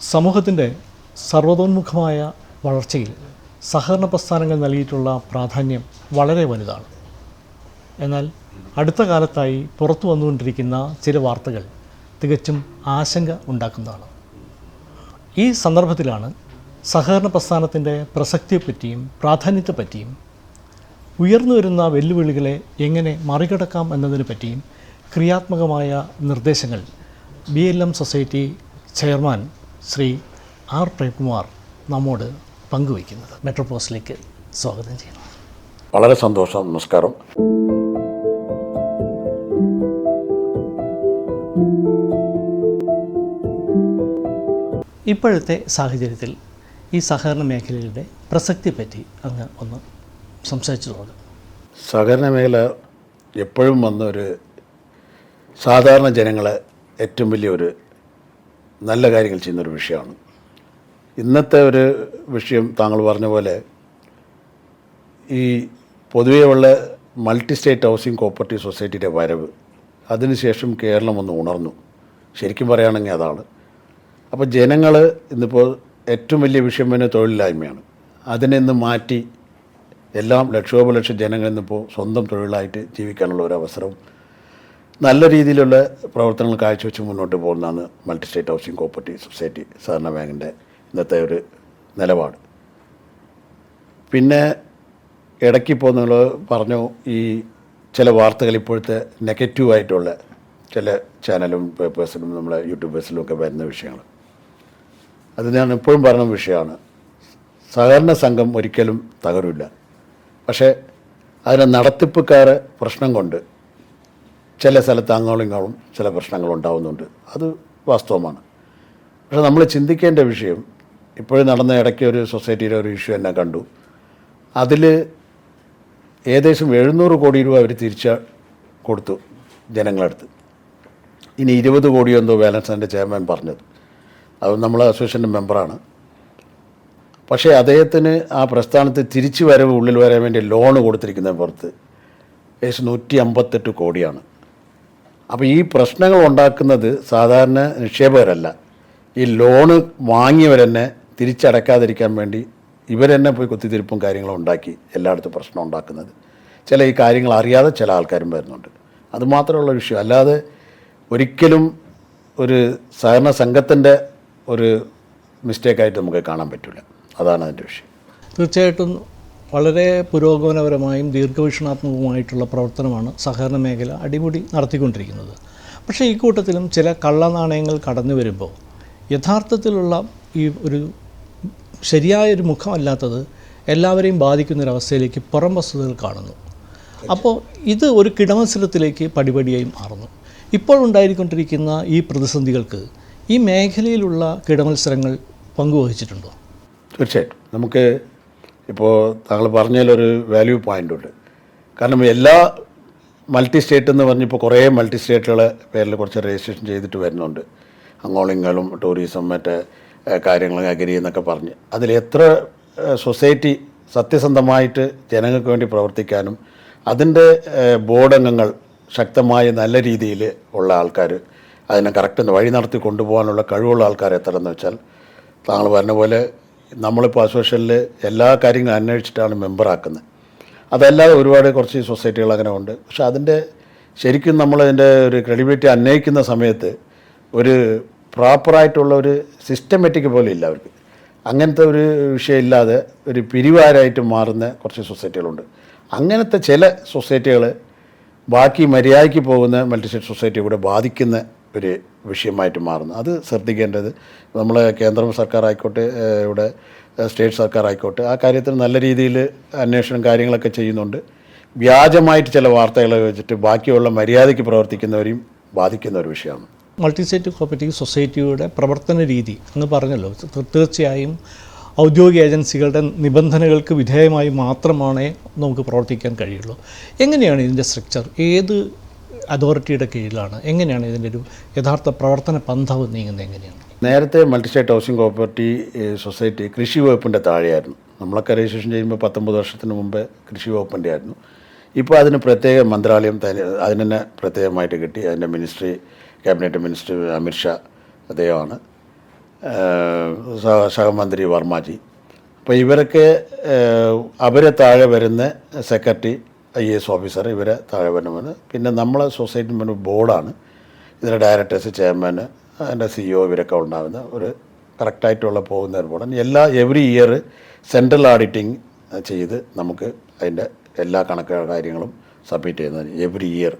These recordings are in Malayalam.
സമൂഹത്തിന്റെ സർവതോന്മുഖമായ വളർച്ചയിൽ സഹകരണ പ്രസ്ഥാനങ്ങൾ നൽകിയിട്ടുള്ള പ്രാധാന്യം വളരെ വലുതാണ്. എന്നാൽ അടുത്ത കാലത്തായി പുറത്തു വന്നുകൊണ്ടിരിക്കുന്ന ചില വാർത്തകൾ തികച്ചും ആശങ്ക ഉണ്ടാക്കുന്നതാണ്. ഈ സന്ദർഭത്തിലാണ് സഹകരണ പ്രസ്ഥാനത്തിന്റെ പ്രസക്തിയെപ്പറ്റിയും പ്രാധാന്യത്തെപ്പറ്റിയും ഉയർന്നു വരുന്ന വെല്ലുവിളികളെ എങ്ങനെ മറികടക്കാം എന്നതിനെ പറ്റിയും ക്രിയാത്മകമായ നിർദ്ദേശങ്ങൾ B L M society chairman Shri R Premkumar നമ്മോട് പങ്കുവയ്ക്കുന്നത്. മെട്രോപോസിലേക്ക് സ്വാഗതം ചെയ്യുന്നു. വളരെ സന്തോഷം. നമസ്കാരം. ഇപ്പോഴത്തെ സാഹചര്യത്തിൽ ഈ സഹകരണ മേഖലയുടെ പ്രസക്തിയെപ്പറ്റി അങ്ങ് ഒന്ന് സംസാരിച്ചു തുടങ്ങും. സഹകരണ മേഖല എപ്പോഴും വന്നൊരു സാധാരണ ജനങ്ങളെ ഏറ്റവും വലിയൊരു നല്ല കാര്യങ്ങൾ ചെയ്യുന്നൊരു വിഷയമാണ്. ഇന്നത്തെ ഒരു വിഷയം താങ്കൾ പറഞ്ഞ പോലെ ഈ പൊതുവേ ഉള്ള മൾട്ടി സ്റ്റേറ്റ് ഹൗസിംഗ് കോപ്പറേറ്റീവ് സൊസൈറ്റിയുടെ വരവ് അതിനുശേഷം കേരളം ഒന്ന് ഉണർന്നു. ശരിക്കും പറയുകയാണെങ്കിൽ അതാണ്. അപ്പോൾ ജനങ്ങൾ ഇന്നിപ്പോൾ ഏറ്റവും വലിയ വിഷയം തന്നെ തൊഴിലില്ലായ്മയാണ്. അതിനെ ഇന്ന് മാറ്റി എല്ലാം ലക്ഷോപലക്ഷം ജനങ്ങൾ ഇന്നിപ്പോൾ സ്വന്തം തൊഴിലായിട്ട് ജീവിക്കാനുള്ള ഒരു അവസരം നല്ല രീതിയിലുള്ള പ്രവർത്തനങ്ങൾ കാഴ്ചവെച്ച് മുന്നോട്ട് പോകുന്നതാണ് multi state housing cooperative society സഹകരണ ബാങ്കിന്റെ ഇന്നത്തെ ഒരു നിലപാട്. പിന്നെ ഇടയ്ക്ക് ഇപ്പോൾ നിങ്ങൾ പറഞ്ഞു ഈ ചില വാർത്തകൾ ഇപ്പോഴത്തെ നെഗറ്റീവായിട്ടുള്ള ചില ചാനലും പേപ്പേഴ്സിലും നമ്മളെ യൂട്യൂബേഴ്സിലും ഒക്കെ വരുന്ന വിഷയങ്ങൾ. അത് ഞാൻ എപ്പോഴും പറഞ്ഞ വിഷയമാണ്. സഹകരണ സംഘം ഒരിക്കലും തകരില്ല. പക്ഷേ അതിനെ നടത്തിപ്പുകാരെ പ്രശ്നം കൊണ്ട് ചില സ്ഥലത്ത് അങ്ങോളം ഇങ്ങോളം ചില പ്രശ്നങ്ങൾ ഉണ്ടാവുന്നുണ്ട്. അത് വാസ്തവമാണ്. പക്ഷെ നമ്മൾ ചിന്തിക്കേണ്ട വിഷയം ഇപ്പോഴും നടന്ന ഇടയ്ക്ക് ഒരു സൊസൈറ്റിയിലെ ഒരു ഇഷ്യൂ എന്നെ കണ്ടു. അതിൽ ഏകദേശം എഴുന്നൂറ് കോടി രൂപ അവർ തിരിച്ച കൊടുത്തു ജനങ്ങളടുത്ത്. ഇനി ഇരുപത് കോടി എന്തോ ബാലൻസ് എന്റെ ചെയർമാൻ പറഞ്ഞത്. അത് നമ്മൾ അസോസിയേഷന്റെ മെമ്പറാണ്. പക്ഷേ അദ്ദേഹത്തിന് ആ പ്രസ്ഥാനത്ത് തിരിച്ചു വരവ് ഉള്ളിൽ വരാൻ വേണ്ടി ലോണ് കൊടുത്തിരിക്കുന്ന പുറത്ത് ഏകദേശം നൂറ്റി അമ്പത്തെട്ട് കോടിയാണ്. അപ്പോൾ ഈ പ്രശ്നങ്ങൾ ഉണ്ടാക്കുന്നത് സാധാരണ നിക്ഷേപകരല്ല. ഈ ലോണ് വാങ്ങിയവർ തന്നെ തിരിച്ചടക്കാതിരിക്കാൻ വേണ്ടി ഇവരെന്നെ പോയി കുത്തിത്തിരിപ്പും കാര്യങ്ങളും ഉണ്ടാക്കി എല്ലായിടത്തും പ്രശ്നം ഉണ്ടാക്കുന്നത്. ചില ഈ കാര്യങ്ങൾ അറിയാതെ ചില ആൾക്കാരും വരുന്നുണ്ട്. അതുമാത്രമുള്ള വിഷയം. അല്ലാതെ ഒരിക്കലും ഒരു സഹകരണ സംഘത്തിന്റെ ഒരു മിസ്റ്റേക്കായിട്ട് നമുക്ക് കാണാൻ പറ്റില്ല. അതാണ് അതിന്റെ വിഷയം. തീർച്ചയായിട്ടും വളരെ പുരോഗമനപരമായും ദീർഘവീക്ഷണാത്മകവുമായിട്ടുള്ള പ്രവർത്തനമാണ് സഹകരണ മേഖല അടിമുടി നടത്തിക്കൊണ്ടിരിക്കുന്നത്. പക്ഷേ ഈ കൂട്ടത്തിലും ചില കള്ളനാണയങ്ങൾ കടന്നു വരുമ്പോൾ യഥാർത്ഥത്തിലുള്ള ഈ ഒരു ശരിയായ ഒരു മുഖമല്ലാത്തത് എല്ലാവരെയും ബാധിക്കുന്നൊരവസ്ഥയിലേക്ക് പുറം വസ്തുതകൾ കാണുന്നു. അപ്പോൾ ഇത് ഒരു കിടമത്സരത്തിലേക്ക് പടിപടിയായി മാറുന്നു. ഇപ്പോൾ ഉണ്ടായിക്കൊണ്ടിരിക്കുന്ന ഈ പ്രതിസന്ധികൾക്ക് ഈ മേഖലയിലുള്ള കിടമത്സരങ്ങൾ പങ്കുവഹിച്ചിട്ടുണ്ടോ? തീർച്ചയായിട്ടും. നമുക്ക് ഇപ്പോൾ താങ്കൾ പറഞ്ഞതിലൊരു വാല്യൂ പോയിന്റ് ഉണ്ട്. കാരണം എല്ലാ മൾട്ടി സ്റ്റേറ്റ് എന്ന് പറഞ്ഞിപ്പോൾ കുറേ മൾട്ടി സ്റ്റേറ്റുകളെ പേരിൽ കുറച്ച് രജിസ്ട്രേഷൻ ചെയ്തിട്ട് വരുന്നുണ്ട്. അങ്ങോളിങ്ങളും ടൂറിസം മറ്റേ കാര്യങ്ങൾ അഗ്രി എന്നൊക്കെ പറഞ്ഞ്. അതിൽ എത്ര സൊസൈറ്റി സത്യസന്ധമായിട്ട് ജനങ്ങൾക്ക് വേണ്ടി പ്രവർത്തിക്കാനും അതിന്റെ ബോർഡംഗങ്ങൾ ബോർഡ് ശക്തമായ നല്ല രീതിയിൽ ഉള്ള ആൾക്കാർ അതിനെ കറക്റ്റ് വഴി നടത്തി കൊണ്ടുപോകാനുള്ള കഴിവുള്ള ആൾക്കാർ എന്ന് വെച്ചാൽ താങ്കൾ പറഞ്ഞ പോലെ നമ്മളിപ്പോൾ അസോസിയേഷനിൽ എല്ലാ കാര്യങ്ങളും അന്വേഷിച്ചിട്ടാണ് മെമ്പറാക്കുന്നത്. അതല്ലാതെ ഒരുപാട് കുറച്ച് സൊസൈറ്റികൾ അങ്ങനെ ഉണ്ട്. പക്ഷെ അതിന്റെ ശരിക്കും നമ്മൾ അതിന്റെ ഒരു ക്രെഡിബിലിറ്റി അന്വയിക്കുന്ന സമയത്ത് ഒരു പ്രോപ്പറായിട്ടുള്ള ഒരു സിസ്റ്റമാറ്റിക് പോലെ ഇല്ല അവർക്ക്. അങ്ങനത്തെ ഒരു വിഷയം ഇല്ലാതെ ഒരു പിരിവാരായിട്ട് മാറുന്ന കുറച്ച് സൊസൈറ്റികളുണ്ട്. അങ്ങനത്തെ ചില സൊസൈറ്റികൾ ബാക്കി മര്യാദയ്ക്ക് പോകുന്ന മൾട്ടിസ്റ്റേറ്റ് സൊസൈറ്റി കൂടെ ബാധിക്കുന്ന ഒരു വിഷയമായിട്ട് മാറുന്നു. അത് ശ്രദ്ധിക്കേണ്ടത് നമ്മൾ കേന്ദ്ര സർക്കാർ ആയിക്കോട്ടെ ഇവിടെ സ്റ്റേറ്റ് സർക്കാർ ആയിക്കോട്ടെ ആ കാര്യത്തിൽ നല്ല രീതിയിൽ അന്വേഷണം കാര്യങ്ങളൊക്കെ ചെയ്യുന്നുണ്ട്. വ്യാജമായിട്ട് ചില വാർത്തകൾ വെച്ചിട്ട് ബാക്കിയുള്ള മര്യാദയ്ക്ക് പ്രവർത്തിക്കുന്നവരെയും ബാധിക്കുന്ന ഒരു വിഷയമാണ്. മൾട്ടി സ്റ്റേറ്റ് കോപ്പറേറ്റീവ് സൊസൈറ്റിയുടെ പ്രവർത്തന രീതി എന്ന് പറഞ്ഞല്ലോ. തീർച്ചയായും ഔദ്യോഗിക ഏജൻസികളുടെ നിബന്ധനകൾക്ക് വിധേയമായി മാത്രമാണ് നമുക്ക് പ്രവർത്തിക്കാൻ കഴിയുള്ളൂ. എങ്ങനെയാണ് ഇതിന്റെ സ്ട്രക്ചർ? ഏത് അതോറിറ്റിയുടെ കീഴിലാണ്. എങ്ങനെയാണ് ഇതിന്റെ ഒരു യഥാർത്ഥ പ്രവർത്തന പന്ഥാവ് നീങ്ങുന്നത്? എങ്ങനെയാണ്? നേരത്തെ multi state housing cooperative society കൃഷി വകുപ്പിന്റെ താഴെയായിരുന്നു. നമ്മളൊക്കെ രജിസ്ട്രേഷൻ ചെയ്യുമ്പോൾ പത്തൊമ്പത് വർഷത്തിന് മുമ്പ് കൃഷി വകുപ്പിന്റെ ആയിരുന്നു. ഇപ്പോൾ അതിന് പ്രത്യേക മന്ത്രാലയം അതിന് തന്നെ പ്രത്യേകമായിട്ട് കിട്ടി. അതിന്റെ മിനിസ്ട്രി ക്യാബിനറ്റ് മിനിസ്റ്റർ അമിത്ഷാ അദ്ദേഹമാണ്. സഹമന്ത്രി വർമ്മജി അപ്പോൾ ഇവരൊക്കെ അവരെ താഴെ വരുന്ന secretary I A S officer ഇവരെ താഴെ വരുമ്പോൾ പിന്നെ നമ്മളെ സൊസൈറ്റി മുൻപ് ബോർഡാണ്. ഇതിന്റെ ഡയറക്ടേഴ്സ് ചെയർമാൻ അതിന്റെ സിഇഒ ഇവരൊക്കെ ഉണ്ടാകുന്ന ഒരു കറക്റ്റായിട്ടുള്ള പോകുന്ന ഒരു ബോർഡാണ്. എല്ലാ എവറി ഇയർ സെൻട്രൽ ഓഡിറ്റിംഗ് ചെയ്ത് നമുക്ക് അതിന്റെ എല്ലാ കണക്ക് കാര്യങ്ങളും സബ്മിറ്റ് ചെയ്യുന്നതിന് എവറി ഇയർ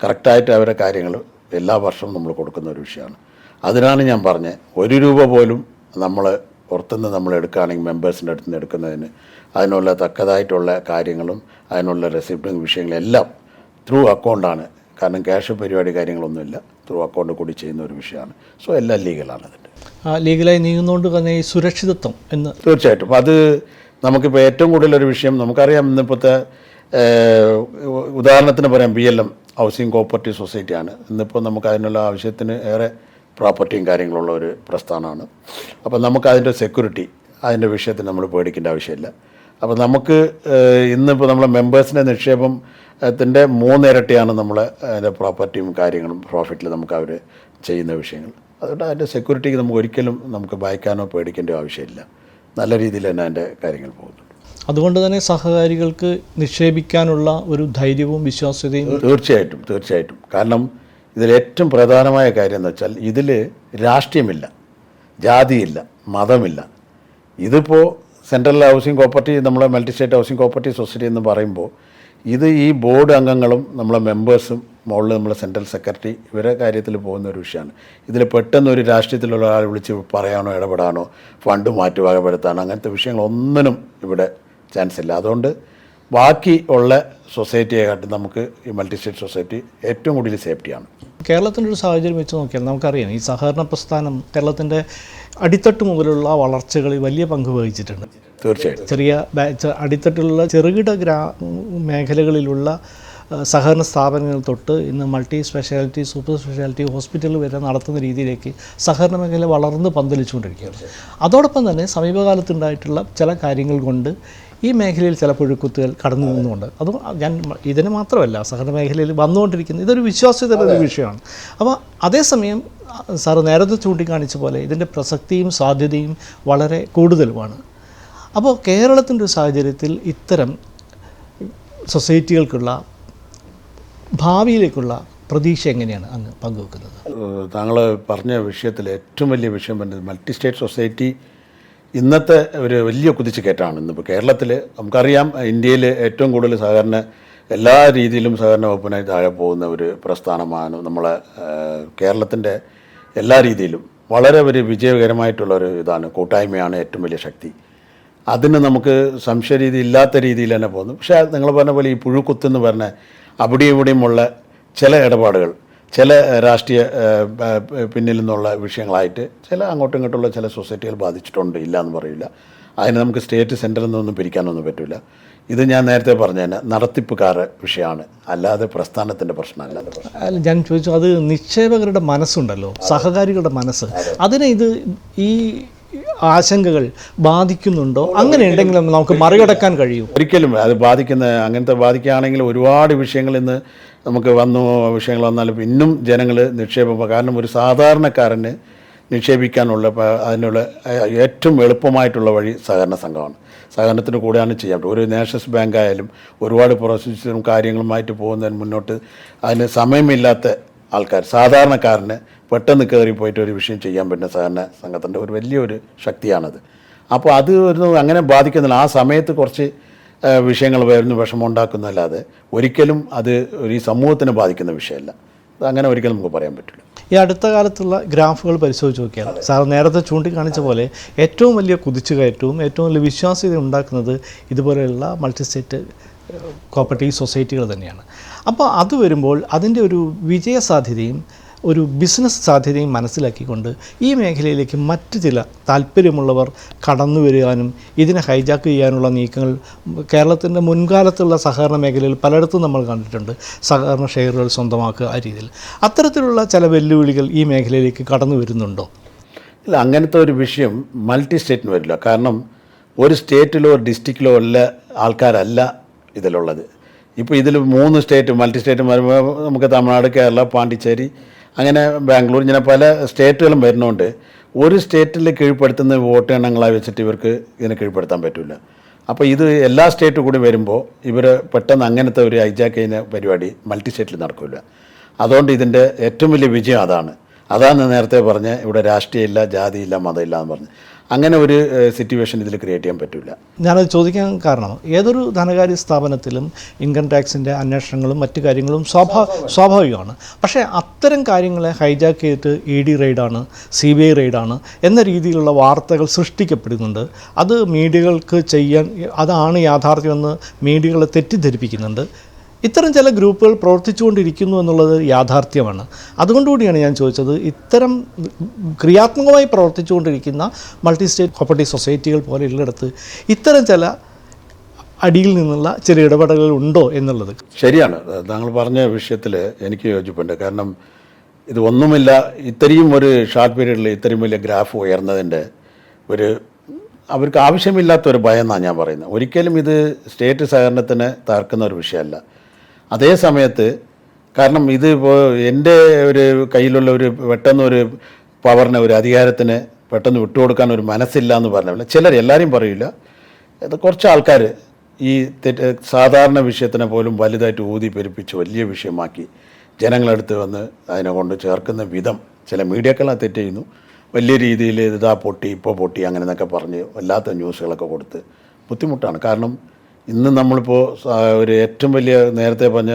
കറക്റ്റായിട്ട് അവരുടെ കാര്യങ്ങൾ എല്ലാ വർഷവും നമ്മൾ കൊടുക്കുന്ന ഒരു വിഷയമാണ്. അതിനാണ് ഞാൻ പറഞ്ഞത് ഒരു രൂപ പോലും നമ്മൾ പുറത്തുനിന്ന് നമ്മൾ എടുക്കുകയാണെങ്കിൽ മെമ്പേഴ്സിന്റെ അടുത്ത് നിന്ന് എടുക്കുന്നതിന് അതിനുള്ള തക്കതായിട്ടുള്ള കാര്യങ്ങളും അതിനുള്ള റെസിപ്റ്റും വിഷയങ്ങളും എല്ലാം ത്രൂ അക്കൗണ്ടാണ് കാരണം ക്യാഷ് പരിപാടി കാര്യങ്ങളൊന്നുമില്ല. ത്രൂ അക്കൗണ്ട് കൂടി ചെയ്യുന്ന ഒരു വിഷയമാണ്. സോ എല്ലാം ലീഗലാണ് അതിന്റെ. ആ ലീഗലായി നീങ്ങുന്നതുകൊണ്ട് തന്നെ ഈ സുരക്ഷിതത്വം എന്ന് തീർച്ചയായിട്ടും. അത് നമുക്കിപ്പോൾ ഏറ്റവും കൂടുതലൊരു വിഷയം നമുക്കറിയാം ഇന്നിപ്പോഴത്തെ ഉദാഹരണത്തിന് പറയാം B L M housing cooperative സൊസൈറ്റിയാണ് ഇന്നിപ്പോൾ നമുക്ക് അതിനുള്ള ആവശ്യത്തിന് ഏറെ പ്രോപ്പർട്ടിയും കാര്യങ്ങളുള്ള ഒരു പ്രസ്ഥാനമാണ്. അപ്പോൾ നമുക്ക് അതിന്റെ സെക്യൂരിറ്റി അതിന്റെ വിഷയത്തിൽ നമ്മൾ പേടിക്കേണ്ട ആവശ്യമില്ല. അപ്പോൾ നമുക്ക് ഇന്നിപ്പോൾ നമ്മളെ മെമ്പേഴ്സിന്റെ നിക്ഷേപം ത്തിന്റെ മൂന്നിരട്ടിയാണ് നമ്മളെ അതിന്റെ പ്രോപ്പർട്ടിയും കാര്യങ്ങളും പ്രോഫിറ്റിൽ നമുക്ക് അവർ ചെയ്യുന്ന വിഷയങ്ങൾ. അതുകൊണ്ട് അതിന്റെ സെക്യൂരിറ്റിക്ക് നമുക്ക് ഒരിക്കലും നമുക്ക് ഭയക്കാനോ പേടിക്കേണ്ട ആവശ്യമില്ല. നല്ല രീതിയിൽ തന്നെ അതിന്റെ കാര്യങ്ങൾ പോകുന്നുണ്ട്. അതുകൊണ്ട് തന്നെ സഹകാരികൾക്ക് നിക്ഷേപിക്കാനുള്ള ഒരു ധൈര്യവും വിശ്വാസ്യതയും തീർച്ചയായിട്ടും തീർച്ചയായിട്ടും. കാരണം ഇതിൽ ഏറ്റവും പ്രധാനമായ കാര്യം എന്ന് വെച്ചാൽ ഇതിൽ രാഷ്ട്രീയമില്ല ജാതിയില്ല മതമില്ല. ഇതിപ്പോൾ സെൻട്രൽ ഹൗസിംഗ് കോപ്പറേറ്റീവ് നമ്മളെ multi state housing cooperative society എന്ന് പറയുമ്പോൾ ഇത് ഈ ബോർഡ് അംഗങ്ങളും നമ്മളെ മെമ്പേഴ്സും മുകളിൽ നമ്മളെ സെൻട്രൽ സെക്രട്ടറി ഇവരെ കാര്യത്തിൽ പോകുന്ന ഒരു വിഷയമാണ്. ഇതിൽ പെട്ടെന്ന് ഒരു രാഷ്ട്രീയത്തിലുള്ള ആൾ വിളിച്ച് പറയാനോ ഇടപെടാനോ ഫണ്ട് മാറ്റി വകപ്പെടുത്താനോ അങ്ങനത്തെ വിഷയങ്ങളൊന്നിനും ഇവിടെ ചാൻസ് ഇല്ല. അതുകൊണ്ട് ബാക്കി ഉള്ള സൊസൈറ്റിയെക്കാട്ടും നമുക്ക് ഈ മൾട്ടി സ്റ്റേറ്റ് സൊസൈറ്റി ഏറ്റവും കൂടുതൽ സേഫ്റ്റിയാണ് കേരളത്തിന്റെ ഒരു സാഹചര്യം വെച്ച് നോക്കിയാൽ നമുക്കറിയാം ഈ സഹകരണ പ്രസ്ഥാനം കേരളത്തിന്റെ അടിത്തട്ട് മുതലുള്ള വളർച്ചകളിൽ വലിയ പങ്ക് വഹിച്ചിട്ടുണ്ട്. തീർച്ചയായിട്ടും. ചെറിയ അടിത്തട്ടിലുള്ള ചെറുകിട ഗ്രാ മേഖലകളിലുള്ള സഹകരണ സ്ഥാപനങ്ങൾ തൊട്ട് ഇന്ന് multi speciality super speciality hospital വരെ നടത്തുന്ന രീതിയിലേക്ക് സഹകരണ മേഖല വളർന്ന് പന്തലിച്ചുകൊണ്ടിരിക്കുകയാണ്. അതോടൊപ്പം തന്നെ സമീപകാലത്തുണ്ടായിട്ടുള്ള ചില കാര്യങ്ങൾ കൊണ്ട് ഈ മേഖലയിൽ ചിലപ്പോൾ പുഴുക്കുത്തുകൾ കടന്നു നിന്നുകൊണ്ട്. അത് ഞാൻ ഇതിന് മാത്രമല്ല സഹകരണ മേഖലയിൽ വന്നുകൊണ്ടിരിക്കുന്നത് ഇതൊരു വിശ്വാസ്യതയുടെ ഒരു വിഷയമാണ്. അപ്പോൾ അതേസമയം സാറ് നേരത്തെ ചൂണ്ടിക്കാണിച്ച പോലെ ഇതിന്റെ പ്രസക്തിയും സാധ്യതയും വളരെ കൂടുതലുമാണ്. അപ്പോൾ കേരളത്തിന്റെ ഒരു സാഹചര്യത്തിൽ ഇത്തരം സൊസൈറ്റികൾക്കുള്ള ഭാവിയിലേക്കുള്ള പ്രതീക്ഷ എങ്ങനെയാണ് അങ്ങ് പങ്കുവെക്കുന്നത്? താങ്കൾ പറഞ്ഞ വിഷയത്തിൽ ഏറ്റവും വലിയ വിഷയം പറഞ്ഞത് മൾട്ടി സ്റ്റേറ്റ് സൊസൈറ്റി ഇന്നത്തെ ഒരു വലിയ കുതിച്ചുകയറ്റാണ് ഇന്നിപ്പോൾ കേരളത്തിൽ നമുക്കറിയാം ഇന്ത്യയിൽ ഏറ്റവും കൂടുതൽ സഹകരണ എല്ലാ രീതിയിലും സഹകരണ വകുപ്പിനായി താഴെ പോകുന്ന ഒരു പ്രസ്ഥാനമാണ് നമ്മളെ കേരളത്തിന്റെ എല്ലാ രീതിയിലും വളരെ ഒരു വിജയകരമായിട്ടുള്ള ഒരു ഇതാണ് കൂട്ടായ്മയാണ് ഏറ്റവും വലിയ ശക്തി. അതിന് നമുക്ക് സംശയരീതി ഇല്ലാത്ത രീതിയിൽ തന്നെ പോകുന്നു. പക്ഷേ നിങ്ങൾ പറഞ്ഞ പോലെ ഈ പുഴുക്കുത്തെന്ന് പറഞ്ഞ അവിടെയും ഇവിടെയുമുള്ള ചില ഇടപാടുകൾ ചില രാഷ്ട്രീയ പിന്നിൽ നിന്നുള്ള വിഷയങ്ങളായിട്ട് ചില അങ്ങോട്ടും ഇങ്ങോട്ടുള്ള ചില സൊസൈറ്റികൾ ബാധിച്ചിട്ടുണ്ട് ഇല്ല എന്ന് പറയില്ല. അതിന് നമുക്ക് സ്റ്റേറ്റ് സെന്ററിൽ നിന്നൊന്നും പിരിക്കാനൊന്നും പറ്റില്ല ഇത് ഞാൻ നേരത്തെ പറഞ്ഞ തന്നെ നടത്തിപ്പുകാർ വിഷയമാണ്. അല്ലാതെ പ്രസ്ഥാനത്തിന്റെ പ്രശ്നമല്ല. അല്ല ഞാൻ ചോദിച്ചു അത് നിക്ഷേപകരുടെ മനസ്സുണ്ടല്ലോ സഹകാരികളുടെ മനസ്സ്. അതിനെ ഇത് ഈ ആശങ്കകൾ ബാധിക്കുന്നുണ്ടോ? അങ്ങനെ ഉണ്ടെങ്കിലും നമുക്ക് മറികടക്കാൻ കഴിയും. ഒരിക്കലും അത് ബാധിക്കുന്ന അങ്ങനത്തെ ബാധിക്കുകയാണെങ്കിൽ ഒരുപാട് വിഷയങ്ങൾ ഇന്ന് നമുക്ക് വന്നു വിഷയങ്ങൾ വന്നാലും ഇന്നും ജനങ്ങൾ നിക്ഷേപം കാരണം ഒരു സാധാരണക്കാരന് നിക്ഷേപിക്കാനുള്ള അതിനുള്ള ഏറ്റവും എളുപ്പമായിട്ടുള്ള വഴി സഹകരണ സംഘമാണ്. സഹകരണത്തിന് കൂടെയാണ് ചെയ്യാൻ ഒരു നാഷണൽസ് ബാങ്ക് ആയാലും ഒരുപാട് പ്രോസസ്സും കാര്യങ്ങളുമായിട്ട് പോകുന്നതിന് മുന്നോട്ട് അതിന് സമയമില്ലാത്ത ആൾക്കാർ. സാധാരണക്കാരന് പെട്ടെന്ന് കയറി പോയിട്ട് ഒരു വിഷയം ചെയ്യാൻ പറ്റുന്ന സഹകരണ സംഘത്തിന്റെ ഒരു വലിയൊരു ശക്തിയാണത്. അപ്പോൾ അത് ഒരു അങ്ങനെ ബാധിക്കുന്നില്ല. ആ സമയത്ത് കുറച്ച് വിഷയങ്ങൾ വരുന്ന വിഷമം ഉണ്ടാക്കുന്നതല്ലാതെ ഒരിക്കലും അത് ഒരു ഈ സമൂഹത്തിനെ ബാധിക്കുന്ന വിഷയമല്ല. അങ്ങനെ ഒരിക്കലും നമുക്ക് പറയാൻ പറ്റില്ല. ഈ അടുത്ത കാലത്തുള്ള ഗ്രാഫുകൾ പരിശോധിച്ച് നോക്കിയാൽ സാർ നേരത്തെ ചൂണ്ടിക്കാണിച്ച പോലെ ഏറ്റവും വലിയ കുതിച്ചുകയറ്റവും ഏറ്റവും വലിയ വിശ്വാസ്യത ഉണ്ടാക്കുന്നത് ഇതുപോലെയുള്ള മൾട്ടി സ്റ്റേറ്റ് കോപ്പറേറ്റീവ് സൊസൈറ്റികൾ തന്നെയാണ്. അപ്പോൾ അത് വരുമ്പോൾ അതിന്റെ ഒരു വിജയ സാധ്യതയും ഒരു ബിസിനസ് സാധ്യതയും മനസ്സിലാക്കിക്കൊണ്ട് ഈ മേഖലയിലേക്ക് മറ്റ് ചില താല്പര്യമുള്ളവർ കടന്നു വരുവാനും ഇതിനെ ഹൈജാക്ക് ചെയ്യാനുള്ള നീക്കങ്ങൾ കേരളത്തിന്റെ മുൻകാലത്തുള്ള സഹകരണ മേഖലയിൽ പലയിടത്തും നമ്മൾ കണ്ടിട്ടുണ്ട്. സഹകരണ ഷെയറുകൾ സ്വന്തമാക്കുക ആ രീതിയിൽ. അത്തരത്തിലുള്ള ചില വെല്ലുവിളികൾ ഈ മേഖലയിലേക്ക് കടന്നു വരുന്നുണ്ടോ? ഇല്ല അങ്ങനത്തെ ഒരു വിഷയം മൾട്ടി സ്റ്റേറ്റിന് വരില്ല. കാരണം ഒരു സ്റ്റേറ്റിലോ ഡിസ്ട്രിക്റ്റിലോ ഉള്ള ആൾക്കാരല്ല ഇതിലുള്ളത്. ഇപ്പോൾ ഇതിൽ മൂന്ന് സ്റ്റേറ്റ് മൾട്ടി സ്റ്റേറ്റ് വരുമ്പോൾ നമുക്ക് തമിഴ്നാട് കേരള പാണ്ടിച്ചേരി അങ്ങനെ ബാംഗ്ലൂർ ഇങ്ങനെ പല സ്റ്റേറ്റുകളും വരുന്നുണ്ട്. ഒരു സ്റ്റേറ്റിൽ കീഴ്പ്പെടുത്തുന്ന വോട്ട് എണ്ണങ്ങളായി വെച്ചിട്ട് ഇവർക്ക് ഇതിനെ കീഴ്പ്പെടുത്താൻ പറ്റില്ല അപ്പോൾ ഇത് എല്ലാ സ്റ്റേറ്റും കൂടി വരുമ്പോൾ ഇവർ പെട്ടെന്ന് അങ്ങനത്തെ ഒരു ഹൈജാക്ക് ചെയ്യുന്ന പരിപാടി മൾട്ടി സ്റ്റേറ്റിൽ നടക്കില്ല അതുകൊണ്ട് ഇതിന്റെ ഏറ്റവും വലിയ വിജയം അതാണ്. അതാണ് നേരത്തെ പറഞ്ഞ ഇവിടെ രാഷ്ട്രീയമില്ല ജാതിയില്ല മതമില്ല എന്ന് പറഞ്ഞ്. അങ്ങനെ ഒരു സിറ്റുവേഷൻ ഇതിൽ ക്രിയേറ്റ് ചെയ്യാൻ പറ്റില്ല ഞാനത് ചോദിക്കാൻ കാരണം ഏതൊരു ധനകാര്യ സ്ഥാപനത്തിലും ഇൻകം ടാക്സിന്റെ അന്വേഷണങ്ങളും മറ്റു കാര്യങ്ങളും സ്വാഭാ സ്വാഭാവികമാണ്. പക്ഷേ അത്തരം കാര്യങ്ങളെ ഹൈജാക്ക് ചെയ്തിട്ട് ഇ ഡി റെയ്ഡാണ് സി ബി ഐ റെയ്ഡാണ് എന്ന രീതിയിലുള്ള വാർത്തകൾ സൃഷ്ടിക്കപ്പെടുന്നുണ്ട്. അത് മീഡിയകൾക്ക് ചെയ്യാൻ അതാണ് യാഥാർത്ഥ്യമെന്ന് മീഡിയകളെ തെറ്റിദ്ധരിപ്പിക്കുന്നുണ്ട്. ഇത്തരം ചില ഗ്രൂപ്പുകൾ പ്രവർത്തിച്ചുകൊണ്ടിരിക്കുന്നു എന്നുള്ളത് യാഥാർത്ഥ്യമാണ്. അതുകൊണ്ടുകൂടിയാണ് ഞാൻ ചോദിച്ചത് ഇത്തരം ക്രിയാത്മകമായി പ്രവർത്തിച്ചുകൊണ്ടിരിക്കുന്ന മൾട്ടി സ്റ്റേറ്റ് കോപ്പറേറ്റീവ് സൊസൈറ്റികൾ പോലെയുള്ളിടത്ത് ഇത്തരം ചില അടിയിൽ നിന്നുള്ള ചില ഇടപെടലുകൾ ഉണ്ടോ എന്നുള്ളത്? ശരിയാണ്. താങ്കൾ പറഞ്ഞ വിഷയത്തിൽ എനിക്ക് യോജിപ്പുണ്ട്. കാരണം ഇത് ഒന്നുമില്ല ഇത്രയും ഒരു ഷോർട്ട് പീരീഡിൽ ഇത്രയും വലിയ ഗ്രാഫ് ഉയർന്നതിന്റെ ഒരു അവർക്ക് ആവശ്യമില്ലാത്ത ഒരു ഭയം എന്നാണ് ഞാൻ പറയുന്നത്. ഒരിക്കലും ഇത് സ്റ്റേറ്റ് സഹകരണത്തിന് തകർക്കുന്ന ഒരു വിഷയമല്ല. അതേ സമയത്ത് കാരണം ഇത് ഇപ്പോൾ എന്റെ ഒരു കയ്യിലുള്ള ഒരു പെട്ടെന്ന് ഒരു പവറിന് ഒരു അധികാരത്തിന് പെട്ടെന്ന് വിട്ടുകൊടുക്കാൻ ഒരു മനസ്സില്ല എന്ന് പറഞ്ഞില്ല ചിലർ എല്ലാവരും പറയില്ല ഇത് കുറച്ച് ആൾക്കാർ ഈ തെറ്റ് സാധാരണ വിഷയത്തിനെ പോലും വലുതായിട്ട് ഊതി പെരുപ്പിച്ച് വലിയ വിഷയമാക്കി ജനങ്ങളടുത്ത് വന്ന് അതിനെ കൊണ്ട് ചേർക്കുന്ന വിധം ചില മീഡിയക്കെല്ലാം തെറ്റ് ചെയ്യുന്നു. വലിയ രീതിയിൽ ഇതാ പൊട്ടി ഇപ്പോൾ പൊട്ടി അങ്ങനെ എന്നൊക്കെ പറഞ്ഞ് വല്ലാത്ത ന്യൂസുകളൊക്കെ കൊടുത്ത് ബുദ്ധിമുട്ടാണ്. കാരണം ഇന്ന് നമ്മളിപ്പോൾ ഒരു ഏറ്റവും വലിയ നേരത്തെ പറഞ്ഞ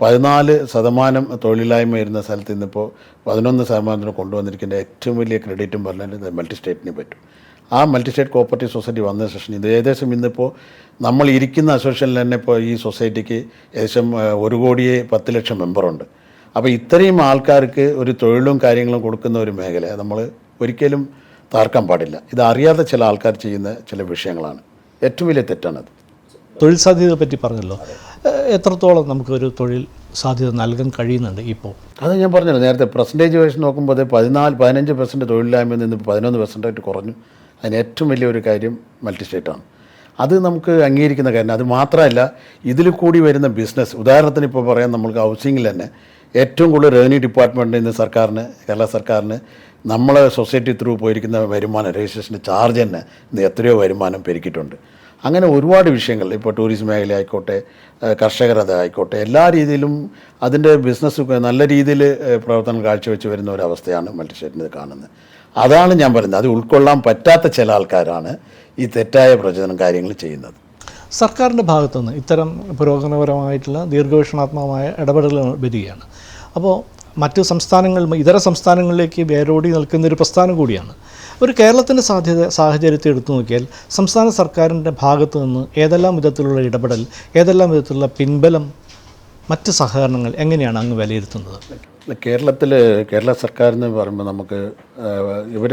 പതിനാല് ശതമാനം തൊഴിലില്ലായ്മ വരുന്ന സ്ഥലത്ത് ഇന്നിപ്പോൾ പതിനൊന്ന് ശതമാനത്തിന് കൊണ്ടുവന്നിരിക്കുന്ന ഏറ്റവും വലിയ ക്രെഡിറ്റും പറഞ്ഞാൽ മൾട്ടി സ്റ്റേറ്റിന് പറ്റും. ആ മൾട്ടി സ്റ്റേറ്റ് കോപ്പറേറ്റീവ് സൊസൈറ്റി വന്ന ശേഷം ഇത് ഏകദേശം ഇന്നിപ്പോൾ നമ്മൾ ഇരിക്കുന്ന അസോസിയേഷനിൽ തന്നെ ഇപ്പോൾ ഈ സൊസൈറ്റിക്ക് ഏകദേശം ഒരു കോടിയെ പത്ത് ലക്ഷം മെമ്പറുണ്ട്. അപ്പോൾ ഇത്രയും ആൾക്കാർക്ക് ഒരു തൊഴിലും കാര്യങ്ങളും കൊടുക്കുന്ന ഒരു മേഖല നമ്മൾ ഒരിക്കലും താർക്കാൻ പാടില്ല. ഇത് അറിയാതെ ചില ആൾക്കാർ ചെയ്യുന്ന ചില വിഷയങ്ങളാണ്. ഏറ്റവും വലിയ തെറ്റാണത്. തൊഴിൽ സാധ്യതയെ പറ്റി പറഞ്ഞല്ലോ. എത്രത്തോളം നമുക്കൊരു തൊഴിൽ സാധ്യത നൽകാൻ കഴിയുന്നുണ്ട് ഇപ്പോൾ? അത് ഞാൻ പറഞ്ഞല്ലോ നേരത്തെ പെർസെന്റേജ് വൈസ് നോക്കുമ്പോൾ പതിനാല് പതിനഞ്ച് പെർസെന്റ് തൊഴിലില്ലായ്മയിൽ നിന്ന് പതിനൊന്ന് പെർസെന്റായിട്ട് കുറഞ്ഞു. അതിന് ഏറ്റവും വലിയൊരു കാര്യം മൾട്ടി സ്റ്റേറ്റാണ് അത് നമുക്ക് അംഗീകരിക്കുന്ന കാര്യം അത് മാത്രമല്ല ഇതിൽ കൂടി വരുന്ന ബിസിനസ് ഉദാഹരണത്തിന് ഇപ്പോൾ പറയാം നമുക്ക് ഹൗസിങ്ങിൽ തന്നെ ഏറ്റവും കൂടുതൽ റവന്യൂ ഡിപ്പാർട്ട്മെന്റിൽ നിന്ന് സർക്കാരിന് കേരള സർക്കാരിന് നമ്മളെ സൊസൈറ്റി ത്രൂ പോയിരിക്കുന്ന വരുമാനം രജിസ്ട്രേഷന്റെ ചാർജ് തന്നെ എത്രയോ വരുമാനം പെരുക്കിയിട്ടുണ്ട്. അങ്ങനെ ഒരുപാട് വിഷയങ്ങൾ ഇപ്പോൾ ടൂറിസം മേഖല ആയിക്കോട്ടെ കർഷകരത ആയിക്കോട്ടെ എല്ലാ രീതിയിലും അതിന്റെ ബിസിനസ് നല്ല രീതിയിൽ പ്രവർത്തനം കാഴ്ചവെച്ച് വരുന്ന ഒരു അവസ്ഥയാണ് കാണുന്നത്. അതാണ് ഞാൻ പറയുന്നത്. അത് ഉൾക്കൊള്ളാൻ പറ്റാത്ത ചില ആൾക്കാരാണ് ഈ തെറ്റായ പ്രചോദനം കാര്യങ്ങൾ ചെയ്യുന്നത്. സർക്കാരിന്റെ ഭാഗത്തുനിന്ന് ഇത്തരം പുരോഗമനപരമായിട്ടുള്ള ദീർഘവീക്ഷണാത്മകമായ ഇടപെടലുകൾ വരികയാണ്. അപ്പോൾ മറ്റ് സംസ്ഥാനങ്ങൾ ഇതര സംസ്ഥാനങ്ങളിലേക്ക് വേരോടി നിൽക്കുന്ന ഒരു പ്രസ്ഥാനം കൂടിയാണ്. ഒരു കേരളത്തിന്റെ സാധ്യത സാഹചര്യത്തെ എടുത്തു നോക്കിയാൽ സംസ്ഥാന സർക്കാരിന്റെ ഭാഗത്തു നിന്ന് ഏതെല്ലാം വിധത്തിലുള്ള ഇടപെടൽ ഏതെല്ലാം വിധത്തിലുള്ള പിൻബലം മറ്റ് സഹകരണങ്ങൾ എങ്ങനെയാണ് അങ്ങ് വിലയിരുത്തുന്നത്? കേരളത്തിൽ കേരള സർക്കാർ എന്ന് പറയുമ്പോൾ നമുക്ക് ഇവർ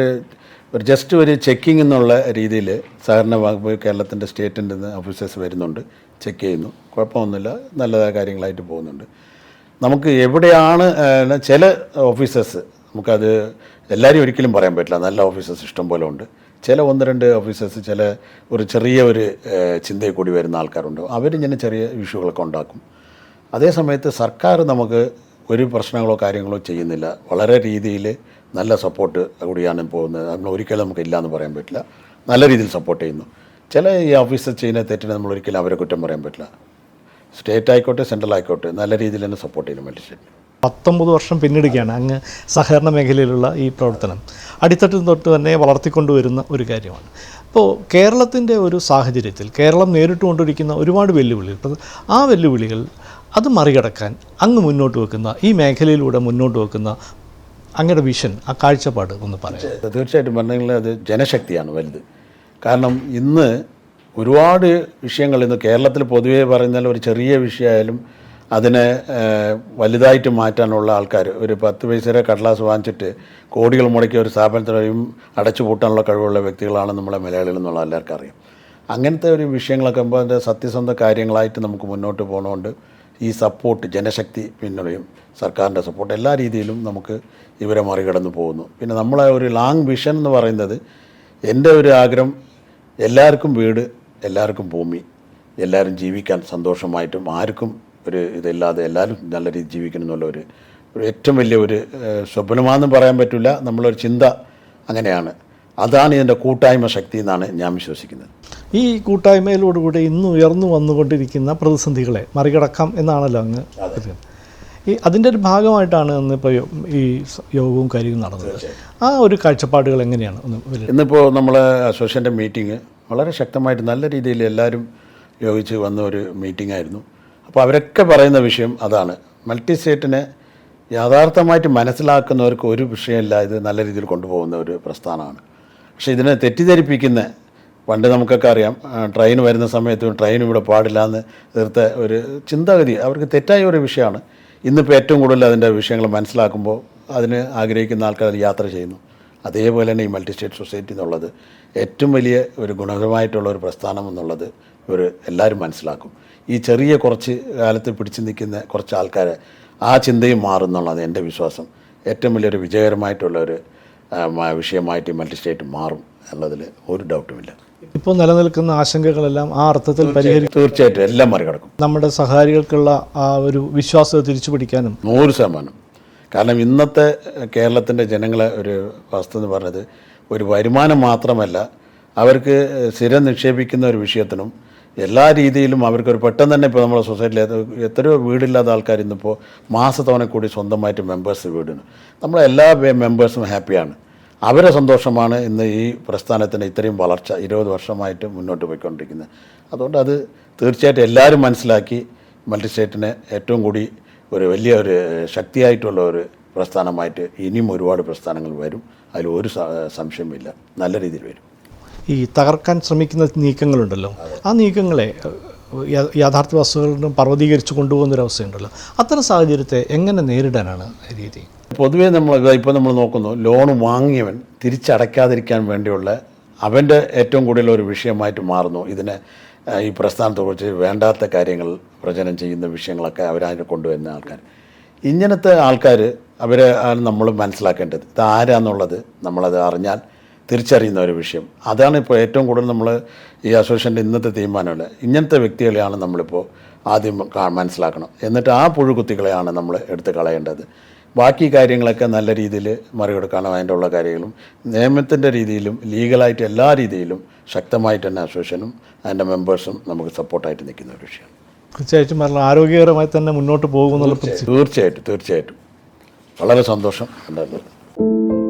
ഒരു ജസ്റ്റ് ഒരു ചെക്കിംഗ് എന്നുള്ള രീതിയിൽ സഹകരണ വകുപ്പ് കേരളത്തിന്റെ സ്റ്റേറ്റിന്റെ ഓഫീസേഴ്സ് വരുന്നുണ്ട് ചെക്ക് ചെയ്യുന്നു. കുഴപ്പമൊന്നുമില്ല നല്ല കാര്യങ്ങളായിട്ട് പോകുന്നുണ്ട്. നമുക്ക് എവിടെയാണ് ചില ഓഫീസേഴ്സ് നമുക്കത് എല്ലാവരും ഒരിക്കലും പറയാൻ പറ്റില്ല. നല്ല ഓഫീസേഴ്സ് ഇഷ്ടം പോലെ ഉണ്ട്. ചില ഒന്ന് രണ്ട് ഓഫീസേഴ്സ് ചില ഒരു ചെറിയ ഒരു ചിന്തയിൽ കൂടി വരുന്ന ആൾക്കാരുണ്ട്. അവരിങ്ങനെ ചെറിയ ഇഷ്യൂകളൊക്കെ ഉണ്ടാക്കും. അതേ സമയത്ത് സർക്കാർ നമുക്ക് ഒരു പ്രശ്നങ്ങളോ കാര്യങ്ങളോ ചെയ്യുന്നില്ല. വളരെ രീതിയിൽ നല്ല സപ്പോർട്ട് കൂടിയാണ് പോകുന്നത്. നമ്മൾ ഒരിക്കലും നമുക്ക് ഇല്ല എന്ന് പറയാൻ പറ്റില്ല. നല്ല രീതിയിൽ സപ്പോർട്ട് ചെയ്യുന്നു. ചില ഈ ഓഫീസർ ചെയ്യുന്ന തെറ്റിനെ നമ്മൾ ഒരിക്കലും അവരെ കുറ്റം പറയാൻ പറ്റില്ല. സ്റ്റേറ്റ് ആയിക്കോട്ടെ സെൻട്രൽ ആയിക്കോട്ടെ നല്ല രീതിയിൽ തന്നെ സപ്പോർട്ട് ചെയ്യുന്നു മൾട്ടി പത്തൊമ്പത് വർഷം പിന്നിടുകയാണ് അങ്ങ് സഹകരണ മേഖലയിലുള്ള ഈ പ്രവർത്തനം. അടിത്തട്ടിൽ തൊട്ട് തന്നെ വളർത്തിക്കൊണ്ടുവരുന്ന ഒരു കാര്യമാണ്. അപ്പോൾ കേരളത്തിന്റെ ഒരു സാഹചര്യത്തിൽ കേരളം നേരിട്ടുകൊണ്ടിരിക്കുന്ന ഒരുപാട് വെല്ലുവിളികൾ ആ വെല്ലുവിളികൾ അത് മറികടക്കാൻ അങ്ങ് മുന്നോട്ട് വെക്കുന്ന ഈ മേഖലയിലൂടെ മുന്നോട്ട് വെക്കുന്ന അങ്ങയുടെ വിഷൻ ആ കാഴ്ചപ്പാട് ഒന്ന് പറയാം തീർച്ചയായിട്ടും പറഞ്ഞെങ്കിൽ അത് ജനശക്തിയാണ് വലുത്. കാരണം ഇന്ന് ഒരുപാട് വിഷയങ്ങൾ ഇന്ന് കേരളത്തിൽ പൊതുവേ പറഞ്ഞാൽ ഒരു ചെറിയ വിഷയമായാലും അതിനെ വലുതായിട്ട് മാറ്റാനുള്ള ആൾക്കാർ ഒരു പത്ത് പൈസയുടെ കടലാസ് വാങ്ങിച്ചിട്ട് കോടികൾ മുടക്കിയ ഒരു സ്ഥാപനത്തിനെയും അടച്ചു പൂട്ടാനുള്ള കഴിവുള്ള വ്യക്തികളാണ് നമ്മളെ മലയാളികൾ എന്നുള്ള എല്ലാവർക്കും അറിയാം. അങ്ങനത്തെ ഒരു വിഷയങ്ങളൊക്കെ ആകുമ്പോൾ അതിന്റെ സത്യസന്ധ കാര്യങ്ങളായിട്ട് നമുക്ക് മുന്നോട്ട് പോകണമുണ്ട് ഈ സപ്പോർട്ട് ജനശക്തി പിന്തുണയും സർക്കാരിന്റെ സപ്പോർട്ട് എല്ലാ രീതിയിലും നമുക്ക് ഇവരെ മറികടന്ന് പോകുന്നു. പിന്നെ നമ്മളെ ഒരു ലാങ് വിഷൻ എന്ന് പറയുന്നത് എന്റെ ഒരു ആഗ്രഹം എല്ലാവർക്കും വീട് എല്ലാവർക്കും ഭൂമി. എല്ലാവരും ജീവിക്കാൻ സന്തോഷമായിട്ടും ആർക്കും ഒരു ഇതില്ലാതെ എല്ലാവരും നല്ല രീതിയിൽ ജീവിക്കണം എന്നുള്ള ഒരു ഏറ്റവും വലിയ ഒരു സ്വപ്നമാണെന്ന് പറയാൻ പറ്റില്ല. നമ്മളൊരു ചിന്ത അങ്ങനെയാണ്. അതാണ് ഇതിന്റെ കൂട്ടായ്മ ശക്തി എന്നാണ് ഞാൻ വിശ്വസിക്കുന്നത്. ഈ കൂട്ടായ്മയിലോടുകൂടി ഇന്ന് ഉയർന്നു വന്നുകൊണ്ടിരിക്കുന്ന പ്രതിസന്ധികളെ മറികടക്കാം എന്നാണല്ലോ അങ്ങ് ഈ അതിന്റെ ഒരു ഭാഗമായിട്ടാണ് ഇന്നിപ്പോൾ ഈ യോഗവും കാര്യവും നടന്നത്. ആ ഒരു കാഴ്ചപ്പാടുകൾ എങ്ങനെയാണ്? ഇന്നിപ്പോൾ നമ്മൾ അസോസിയേഷന്റെ മീറ്റിംഗ് വളരെ ശക്തമായിട്ട് നല്ല രീതിയിൽ എല്ലാവരും യോഗിച്ച് വന്ന ഒരു മീറ്റിംഗ് ആയിരുന്നു. അപ്പോൾ അവരൊക്കെ പറയുന്ന വിഷയം അതാണ്. മൾട്ടി സ്റ്റേറ്റിനെ യാഥാർത്ഥമായിട്ട് മനസ്സിലാക്കുന്നവർക്ക് ഒരു വിഷയമില്ല ഇത് നല്ല രീതിയിൽ കൊണ്ടുപോകുന്ന ഒരു പ്രസ്ഥാനമാണ്. പക്ഷേ ഇതിനെ തെറ്റിദ്ധരിപ്പിക്കുന്ന പണ്ട് നമുക്കൊക്കെ അറിയാം ട്രെയിൻ വരുന്ന സമയത്തും ട്രെയിൻ ഇവിടെ പാടില്ല എന്ന് തീർത്ത ഒരു ചിന്താഗതി അവർക്ക് തെറ്റായ ഒരു വിഷയമാണ്. ഇന്നിപ്പോൾ ഏറ്റവും കൂടുതൽ അതിന്റെ വിഷയങ്ങൾ മനസ്സിലാക്കുമ്പോൾ അതിന് ആഗ്രഹിക്കുന്ന ആൾക്കാർ യാത്ര ചെയ്യുന്നു. അതേപോലെ തന്നെ ഈ മൾട്ടി സ്റ്റേറ്റ് സൊസൈറ്റി എന്നുള്ളത് ഏറ്റവും വലിയ ഒരു ഗുണകരമായിട്ടുള്ള ഒരു പ്രസ്ഥാനം എന്നുള്ളത് ഒരു എല്ലാവരും മനസ്സിലാക്കും. ഈ ചെറിയ കുറച്ച് കാലത്ത് പിടിച്ചു നിൽക്കുന്ന കുറച്ച് ആൾക്കാരെ ആ ചിന്തയും മാറുന്നുള്ളതാണ് എന്റെ വിശ്വാസം. ഏറ്റവും വലിയൊരു വിജയകരമായിട്ടുള്ള ഒരു വിഷയമായിട്ട് ഈ മൾട്ടി സ്റ്റേറ്റ് മാറും എന്നതിൽ ഒരു ഡൗട്ടുമില്ല ഇപ്പോൾ നിലനിൽക്കുന്ന ആശങ്കകളെല്ലാം ആ അർത്ഥത്തിൽ പരിഹരിക്കും തീർച്ചയായിട്ടും. എല്ലാം മറികടക്കും. നമ്മുടെ സഹാരികൾക്കുള്ള ആ ഒരു വിശ്വാസത്തെ തിരിച്ചു പിടിക്കാനും നൂറ് ശതമാനം. കാരണം ഇന്നത്തെ കേരളത്തിന്റെ ജനങ്ങളെ ഒരു വസ്തു എന്ന് പറഞ്ഞത് ഒരു വരുമാനം മാത്രമല്ല അവർക്ക് സ്ഥിരം നിക്ഷേപിക്കുന്ന ഒരു വിഷയത്തിനും എല്ലാ രീതിയിലും അവർക്കൊരു പെട്ടെന്ന് തന്നെ ഇപ്പോൾ നമ്മുടെ സൊസൈറ്റിയിൽ എത്ര- എത്രയോ വീടില്ലാത്ത ആൾക്കാർ ഇന്നിപ്പോൾ മാസത്തവണ കൂടി സ്വന്തമായിട്ട് മെമ്പേഴ്സ് വീടിന് നമ്മളെ എല്ലാ മെമ്പേഴ്സും ഹാപ്പിയാണ് അവരെ സന്തോഷമാണ് ഇന്ന് ഈ പ്രസ്ഥാനത്തിന് ഇത്രയും വളർച്ച ഇരുപത് വർഷമായിട്ട് മുന്നോട്ട് പോയിക്കൊണ്ടിരിക്കുന്നത്. അതുകൊണ്ട് അത് തീർച്ചയായിട്ടും എല്ലാവരും മനസ്സിലാക്കി മൾട്ടി സ്റ്റേറ്റിനെ ഏറ്റവും കൂടി ഒരു വലിയ ഒരു ശക്തിയായിട്ടുള്ള ഒരു പ്രസ്ഥാനമായിട്ട് ഇനിയും ഒരുപാട് പ്രസ്ഥാനങ്ങൾ വരും. അതിൽ ഒരു സംശയമില്ല നല്ല രീതിയിൽ വരും. ഈ തകർക്കാൻ ശ്രമിക്കുന്ന നീക്കങ്ങളുണ്ടല്ലോ. ആ നീക്കങ്ങളെ യാഥാർത്ഥ്യ വസ്തുക്കളും പർവതീകരിച്ച് കൊണ്ടുപോകുന്നൊരവസ്ഥയുണ്ടല്ലോ അത്തരം സാഹചര്യത്തെ എങ്ങനെ നേരിടാനാണ് രീതി? പൊതുവേ നമ്മൾ ഇപ്പോൾ നമ്മൾ നോക്കുന്നു ലോൺ വാങ്ങിയവൻ തിരിച്ചടയ്ക്കാതിരിക്കാൻ വേണ്ടിയുള്ള അവന്റെ ഏറ്റവും കൂടുതൽ ഒരു വിഷയമായിട്ട് മാറുന്നു. ഇതിനെ ഈ പ്രസ്ഥാനത്തെക്കുറിച്ച് വേണ്ടാത്ത കാര്യങ്ങൾ പ്രചനം ചെയ്യുന്ന വിഷയങ്ങളൊക്കെ അവരതിനെ കൊണ്ടുവരുന്ന ആൾക്കാർ ഇങ്ങനത്തെ ആൾക്കാർ അവരെ നമ്മൾ മനസ്സിലാക്കേണ്ടത്. ഇത് ആരാന്നുള്ളത് നമ്മളത് അറിഞ്ഞാൽ തിരിച്ചറിയുന്ന ഒരു വിഷയം. അതാണ് ഇപ്പോൾ ഏറ്റവും കൂടുതൽ നമ്മൾ ഈ അസോസിയേഷന്റെ ഇന്നത്തെ തീരുമാനമല്ല. ഇങ്ങനത്തെ വ്യക്തികളെയാണ് നമ്മളിപ്പോൾ ആദ്യം മനസ്സിലാക്കണം. എന്നിട്ട് ആ പുഴുകുത്തികളെയാണ് നമ്മൾ എടുത്ത് കളയേണ്ടത്. ബാക്കി കാര്യങ്ങളൊക്കെ നല്ല രീതിയിൽ മറികടക്കാനും അതിന്റെ ഉള്ള കാര്യങ്ങളും നിയമത്തിന്റെ രീതിയിലും ലീഗലായിട്ട് എല്ലാ രീതിയിലും ശക്തമായിട്ട് തന്നെ അസോസിയേഷനും അതിന്റെ മെമ്പേഴ്സും നമുക്ക് സപ്പോർട്ടായിട്ട് നിൽക്കുന്ന ഒരു വിഷയമാണ്. തീർച്ചയായിട്ടും പറഞ്ഞാൽ ആരോഗ്യകരമായി തന്നെ മുന്നോട്ട് പോകുമെന്നുള്ള തീർച്ചയായിട്ടും തീർച്ചയായിട്ടും. വളരെ സന്തോഷം ഉണ്ടായിരുന്നു